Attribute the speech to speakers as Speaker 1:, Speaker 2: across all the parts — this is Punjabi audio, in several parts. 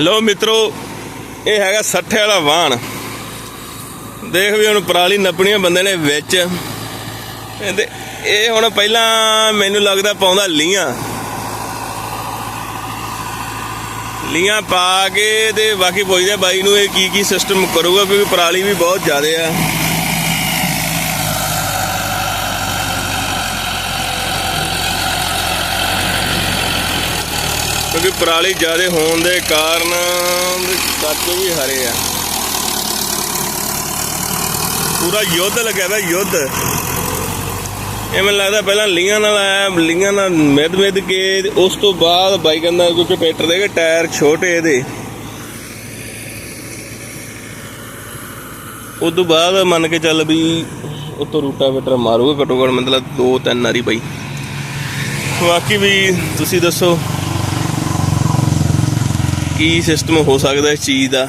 Speaker 1: ਲੋ ਮਿੱਤਰੋ, ਇਹ ਹੈਗਾ 60 ਵਾਲਾ ਵਾਹਣ। ਦੇਖ ਵੀ ਹੁਣ ਪਰਾਲੀ ਨੱਪਣੀਆਂ ਬੰਦੇ ਨੇ ਵਿੱਚ। ਇਹਦੇ ਇਹ ਹੁਣ ਪਹਿਲਾਂ ਮੈਨੂੰ ਲੱਗਦਾ ਪਾਉਂਦਾ ਲੀਆਂ ਲੀਆਂ ਪਾ ਕੇ ਤੇ ਬਾਕੀ ਪੁੱਛਦੇ ਬਾਈ ਨੂੰ ਇਹ ਕੀ ਕੀ ਸਿਸਟਮ ਕਰੂਗਾ, ਕਿਉਂਕਿ ਪਰਾਲੀ ਵੀ ਬਹੁਤ ਜ਼ਿਆਦਾ ਆ। ਕਿਉਂਕਿ ਪਰਾਲੀ ਜ਼ਿਆਦਾ ਹੋਣ ਦੇ ਕਾਰਨ ਕੱਟ ਵੀ ਹਰੇ ਆ। ਪੂਰਾ ਯੁੱਧ ਲੱਗਿਆ ਹੋਇਆ ਯੁੱਧ। ਇਹ ਮੈਨੂੰ ਲੱਗਦਾ ਪਹਿਲਾਂ ਲੀਆਂ ਨਾਲ ਆਇਆ ਲੀਆਂ ਨਾਲ ਮਿੱਧ ਮਿੱਧ ਕੇ ਉਸ ਤੋਂ ਬਾਅਦ ਬਾਈ ਕਹਿੰਦਾ ਕਿਉਂਕਿ ਟਰੈਕਟਰ ਦੇ ਟਾਇਰ ਛੋਟੇ ਇਹਦੇ। ਉਸ ਤੋਂ ਬਾਅਦ ਮੰਨ ਕੇ ਚੱਲ ਵੀ ਉਤੋਂ ਰੂਟਾਵੇਟਰ ਮਾਰੂਗਾ, ਘੱਟੋ ਘੱਟ ਮਤਲਬ ਦੋ ਤਿੰਨ ਵਾਰੀ ਬਾਈ। ਬਾਕੀ ਵੀ ਤੁਸੀਂ ਦੱਸੋ। ਕੀ ਸਿਸਟਮ ਹੋ ਸਕਦਾ ਇਸ ਚੀਜ਼ ਦਾ?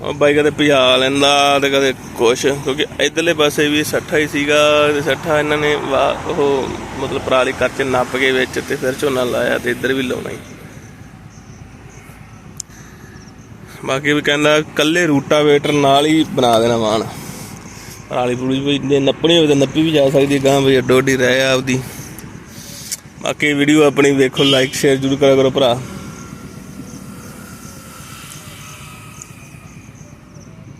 Speaker 1: ਉਹ ਬਾਈ ਕਦੇ ਭਜਾ ਲੈਂਦਾ ਤੇ ਕਦੇ ਕੁਛ, ਕਿਉਂਕਿ ਇਧਰਲੇ ਪਾਸੇ ਵੀ 60 ਹੀ ਸੀਗਾ ਤੇ 60 ਇਹਨਾਂ ਨੇ ਵਾ- ਉਹ ਮਤਲਬ ਪਰਾਲੀ ਕੱਚ ਨੱਪ ਕੇ ਵਿੱਚ ਤੇ ਫਿਰ ਝੋਨਾ ਲਾਇਆ ਤੇ ਇੱਧਰ ਵੀ ਲਾਉਣਾ ਹੀ। ਬਾਕੀ ਵੀ ਕਹਿੰਦਾ ਕੱਲੇ ਰੂਟਾਵੇਟਰ ਨਾਲ ਹੀ ਬਣਾ ਦੇਣਾ ਵਾਹਣ ਪਰਾਲੀ ਪੂਰੀ ਵੀ ਜੇ ਨੱਪਣੀ ਹੋਵੇ ਤਾਂ ਨੱਪੀ ਵੀ ਜਾ ਸਕਦੀ ਗਾਂ ਵੀ ਅੱਡੋ ਅੱਡੀ ਰਹਿ ਆਪਦੀ। ਬਾਕੀ ਵੀਡੀਓ ਆਪਣੀ ਵੇਖੋ ਲਾਈਕ ਸ਼ੇਅਰ ਜ਼ਰੂਰ ਕਰਿਆ ਕਰੋ ਭਰਾ।